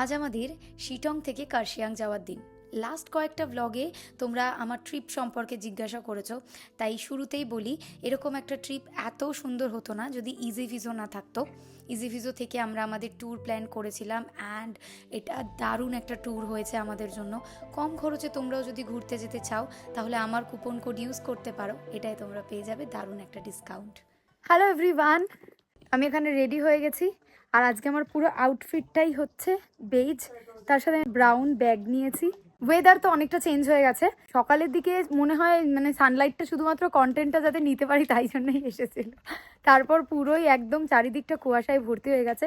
আজ আমাদের শিটং থেকে কার্শিয়াং যাওয়ার দিন। লাস্ট কয়েকটা ব্লগে তোমরা আমার ট্রিপ সম্পর্কে জিজ্ঞাসা করেছ, তাই শুরুতেই বলি, এরকম একটা ট্রিপ এত সুন্দর হতো না, যদি ইজি ভিজো না থাকতো। ইজি ভিজো থেকে আমরা আমাদের ট্যুর প্ল্যান করেছিলাম অ্যান্ড এটা দারুণ একটা ট্যুর হয়েছে আমাদের জন্য। কম খরচে তোমরাও যদি ঘুরতে যেতে চাও, তাহলে আমার কুপন কোড ইউজ করতে পারো, এটাই তোমরা পেয়ে যাবে দারুণ একটা ডিসকাউন্ট হ্যালো এভরিওয়ান আমি এখানে রেডি হয়ে গেছি। আর আজকে আমার পুরো আউটফিটটাই হচ্ছে বেজ তার সাথে আমি ব্রাউন ব্যাগ নিয়েছি। ওয়েদার তো অনেকটা চেঞ্জ হয়ে গেছে। সকালের দিকে মনে হয় মানে সানলাইটটা শুধুমাত্র কন্টেন্টটা যাতে নিতে পারি, তাই জন্যই এসেছিল। তারপর পুরোই একদম চারিদিকটা কুয়াশায় ভর্তি হয়ে গেছে।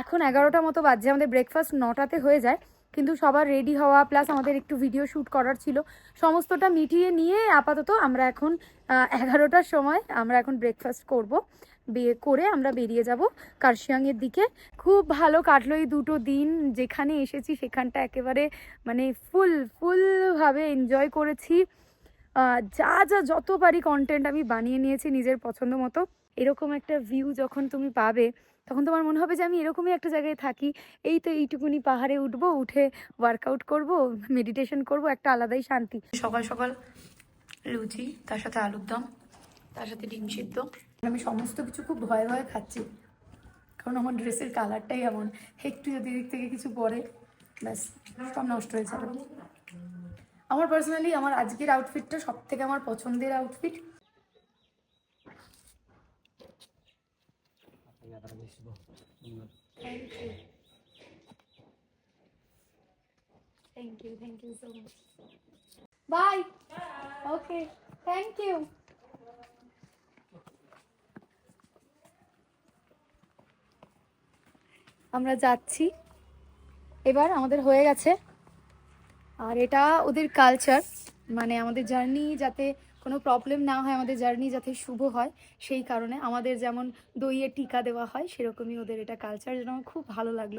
এখন এগারোটা মতো বাজছে আমাদের ব্রেকফাস্ট নটাতে হয়ে যায়। কিন্তু সবার রেডি হওয়া প্লাস আমাদের একটু ভিডিও শ্যুট করার ছিল। সমস্তটা মিটিয়ে নিয়ে আপাতত আমরা এখন এগারোটার সময় আমরা এখন ব্রেকফাস্ট করব। বিয়ে করে আমরা বেরিয়ে যাব। কার্শিয়াংয়ের দিকে। খুব ভালো কাটলো এই দুটো দিন। যেখানে এসেছি সেখানটা একেবারে মানে ফুল, ফুলভাবে এনজয় করেছি। যা যা যত পারি কন্টেন্ট আমি বানিয়ে নিয়েছি নিজের পছন্দ মতো, এরকম একটা ভিউ যখন তুমি পাবে, তখন তোমার মনে হবে যে আমি এরকমই একটা জায়গায় থাকি। এই তো এইটুকুনি পাহাড়ে উঠবো, উঠে ওয়ার্কআউট করব মেডিটেশন করব, একটা আলাদাই শান্তি। সকাল সকাল লুচি, তার সাথে আলুর দম, তার সাথে ডিম সিদ্ধ। আমি সমস্ত কিছু খুব ভয়ে ভয়ে খাচ্ছি। কারণ আমার ড্রেসের কালারটাই এমন। একটু যদি এদিক থেকে কিছু পরে, ব্যাস, সব নষ্ট হয়ে যাবে। আমার পার্সোনালি আমার আজকের আউটফিটটা সব থেকে আমার পছন্দের outfit thank you thank you thank you so much bye okay thank আমরা যাচ্ছি। এবার আমাদের হয়ে গেছে। আর এটা ওদের কালচার মানে আমাদের জার্নি যাতে কোনো প্রবলেম না হয়, আমাদের জার্নি যাতে শুভ হয়, সেই কারণে আমাদের যেমন দইয়ে টিকা দেওয়া হয়, সেরকমই ওদের এটা কালচার যেন আমার খুব ভালো লাগল।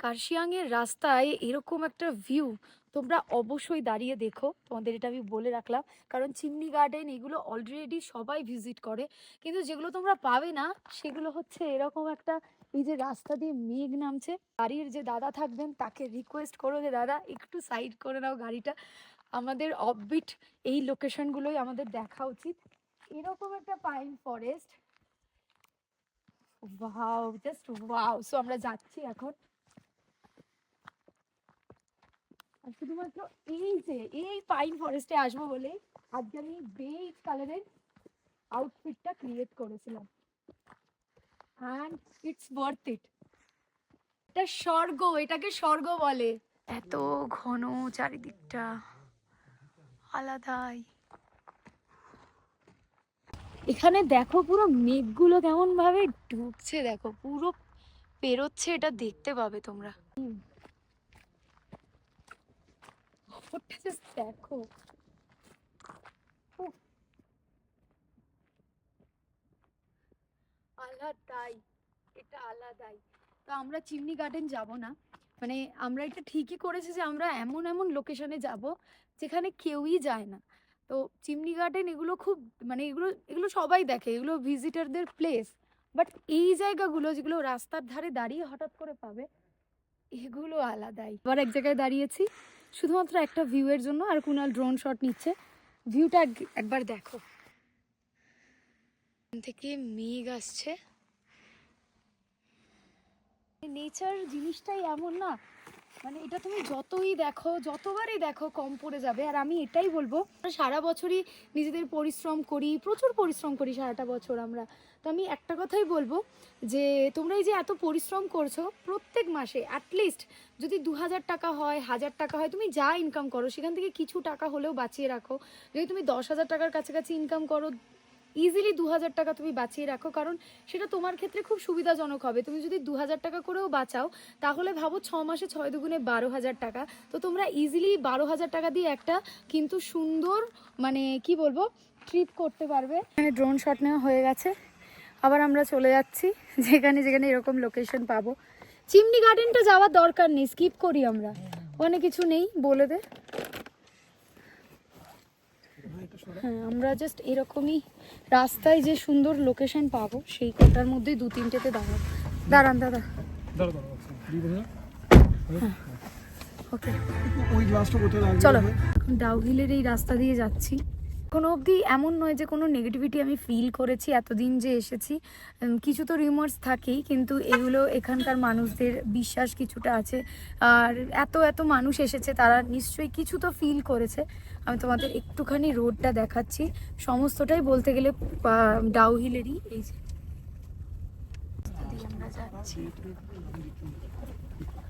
কার্শিয়াংয়ের রাস্তায় এরকম একটা ভিউ তোমরা অবশ্যই দাঁড়িয়ে দেখো। তোমাদের এটা আমি বলে রাখলাম। কারণ চিমনি গার্ডেন এগুলো অলরেডি সবাই ভিজিট করে। কিন্তু যেগুলো তোমরা পাবে না, সেগুলো হচ্ছে এরকম একটা, এই যে রাস্তা দিয়ে মেঘ নামছে। গাড়ির যে দাদা থাকবেন, তাকে রিকোয়েস্ট করো যে, দাদা, একটু সাইড করে নাও গাড়িটা। আমাদের অফবিট এই লোকেশনগুলোই আমাদের দেখা উচিত। এরকম একটা pine forest wow just wow so আমরা যাচ্ছি এখন। আর শুধুমাত্র এই যে এই পাইন ফরেস্টে আসব বলে আজকে আমি বেজ কালারের আউটফিটটা ক্রিয়েট করেছিলাম। অ্যান্ড ইটস ওয়ার্থ ইট এটা স্বর্গ এটাকে স্বর্গ বলে। এত ঘন চারিদিকটা আলাদাই। এখানে দেখো পুরো মেঘগুলো কেমন ভাবে ঢুকছে দেখো পুরো পেরোচ্ছে এটা দেখতে পাবে তোমরা। Just দেখো। আলাদাই, এটা আলাদাই। তো আমরা চিমনি গার্ডেন যাব না। মানে আমরা এটা ঠিকই করেছি যে আমরা এমন এমন লোকেশনে যাব যেখানে কেউই যায় না। তো চিমনি গার্ডেন এগুলো খুব মানে এগুলো এগুলো সবাই দেখে, এগুলো ভিজিটারদের প্লেস বাট এই জায়গাগুলো যেগুলো রাস্তার ধারে দাঁড়িয়ে হঠাৎ করে পাবে, এগুলো আলাদাই। আবার এক জায়গায় দাঁড়িয়েছি। শুধুমাত্র একটা ভিউয়ের জন্য আর কুনাল ড্রোন শট নিচ্ছে। ভিউটা একবার দেখো। থেকে মেঘ আসছে। নেচার জিনিসটাই এমন না মানে এটা তুমি যতই দেখো, যতবারই দেখো কম পড়ে যাবে। আর আমি এটাই বলব সারা বছরই নিজেদের পরিশ্রম করি, প্রচুর পরিশ্রম করি সারাটা বছর আমরা। তো আমি একটা কথাই বলব যে, তোমরা এই যে এত পরিশ্রম করছ, প্রত্যেক মাসে অ্যাটলিস্ট যদি দু হাজার টাকা হয়, হাজার টাকা হয়, তুমি যা ইনকাম করো, সেখান থেকে কিছু টাকা হলেও বাঁচিয়ে রাখো। যদি তুমি দশ হাজার টাকার কাছাকাছি ইনকাম করো ইজিলি দু হাজার টাকা তুমি বাঁচিয়ে রাখো, কারণ সেটা তোমার ক্ষেত্রে খুব সুবিধাজনক হবে। তুমি যদি দু হাজার টাকা করেও বাঁচাও, তাহলে ভাবো ছ মাসে ছয় দুগুণে বারো হাজার টাকা। তো তোমরা ইজিলি বারো হাজার টাকা দিয়ে একটা কিন্তু সুন্দর মানে কি বলব ট্রিপ করতে পারবে। এখানে ড্রোন শট নেওয়া হয়ে গেছে। আবার আমরা চলে যাচ্ছি, যেখানে যেখানে এরকম লোকেশন পাবো। চিমনি গার্ডেনটা যাওয়ার দরকার নেই স্কিপ করি আমরা। অনেক কিছু নেই, বলে দে। হ্যাঁ আমরা জাস্ট এরকমই রাস্তায় যে সুন্দর লোকেশন পাবো সেই কটার মধ্যেই দু তিনটেতে দাঁড়াবো। দাঁড়ান দাদা আচ্ছা, দেবে ওকে চলো ডাউহিলের এই রাস্তা দিয়ে যাচ্ছি। কোনো অবধি এমন নয় যে কোনো নেগেটিভিটি আমি ফিল করেছি, এতদিন যে এসেছি। কিছু তো রিমার্স থাকেই, কিন্তু এগুলো এখানকার মানুষদের বিশ্বাস কিছুটা আছে। আর এত এত মানুষ এসেছে, তারা নিশ্চয়ই কিছু তো ফিল করেছে। আমি তোমাদের একটুখানি রোডটা দেখাচ্ছি। সমস্তটাই বলতে গেলে ডাউহিলেরই এই যে।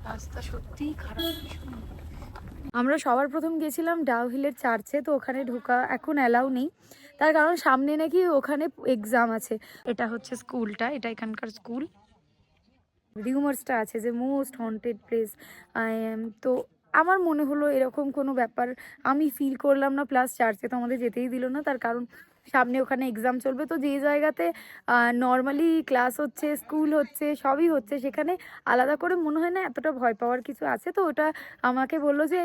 রাস্তা সত্যিই খারাপ। আমরা সবার প্রথম গেছিলাম ডাউহিলের চার্চে, তো ওখানে ঢোকা এখন অ্যালাউ নেই। তার কারণ সামনে নাকি ওখানে এক্সাম আছে। এটা হচ্ছে স্কুলটা, এটা এখানকার স্কুল। রিউমার্সটা আছে যে মোস্ট হন্টেড প্লেস তো আমার মনে হলো এরকম কোনো ব্যাপার আমি ফিল করলাম না প্লাস চার্চে তো আমাদের যেতেই দিল না। তার কারণ সামনে ওখানে এক্সাম চলবে। তো যে জায়গাতে নর্মালি ক্লাস হচ্ছে স্কুল হচ্ছে, সবই হচ্ছে, সেখানে আলাদা করে মনে হয় না এতটা ভয় পাওয়ার কিছু আছে। তো ওটা আমাকে বলল যে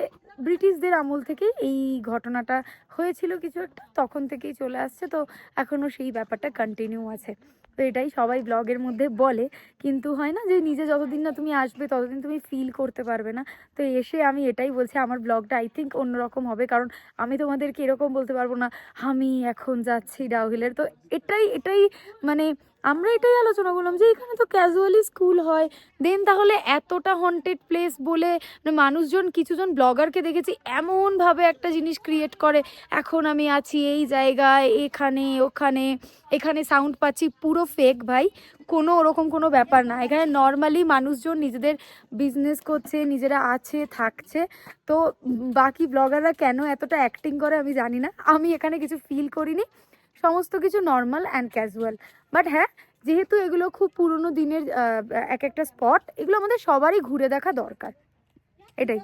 ব্রিটিশদের আমল থেকেই এই ঘটনাটা হয়েছিল কিছু একটা, তখন থেকেই চলে আসছে। তো এখনও সেই ব্যাপারটা কন্টিনিউ আছে। তো এটাই সবাই ব্লগের মধ্যে বলে। কিন্তু হয় না যে, নিজে যতদিন না তুমি আসবে, ততদিন তুমি ফিল করতে পারবে না। তো এসে আমি এটাই বলছি, আমার ব্লগটা আই থিঙ্ক অন্যরকম হবে। কারণ আমি তোমাদেরকে এরকম বলতে পারব না, আমি এখন যাচ্ছি ডাউহিলের তো এটাই এটাই মানে আমরা এটাই আলোচনা করলাম যে এখানে তো ক্যাজুয়ালি স্কুল হয়। দেন তাহলে এতটা হন্টেড প্লেস বলে মানে মানুষজন, কিছুজন ব্লগারকে দেখেছি, এমনভাবে একটা জিনিস ক্রিয়েট করে, এখন আমি আছি এই জায়গায়, এখানে, ওখানে, এখানে সাউন্ড পাচ্ছি, পুরো ফেক ভাই, কোনো ওরকম কোনো ব্যাপার না। এখানে নর্মালি মানুষজন নিজেদের বিজনেস করছে, নিজেরা আছে, থাকছে, তো বাকি ব্লগাররা কেন এতটা অ্যাক্টিং করে আমি জানি না। আমি এখানে কিছু ফিল করিনি। সমস্ত কিছু নর্মাল অ্যান্ড ক্যাজুয়াল বাট হ্যাঁ যেহেতু এগুলো খুব পুরনো দিনের এক একটা স্পট এগুলো আমাদের সবারই ঘুরে দেখা দরকার। এটাই।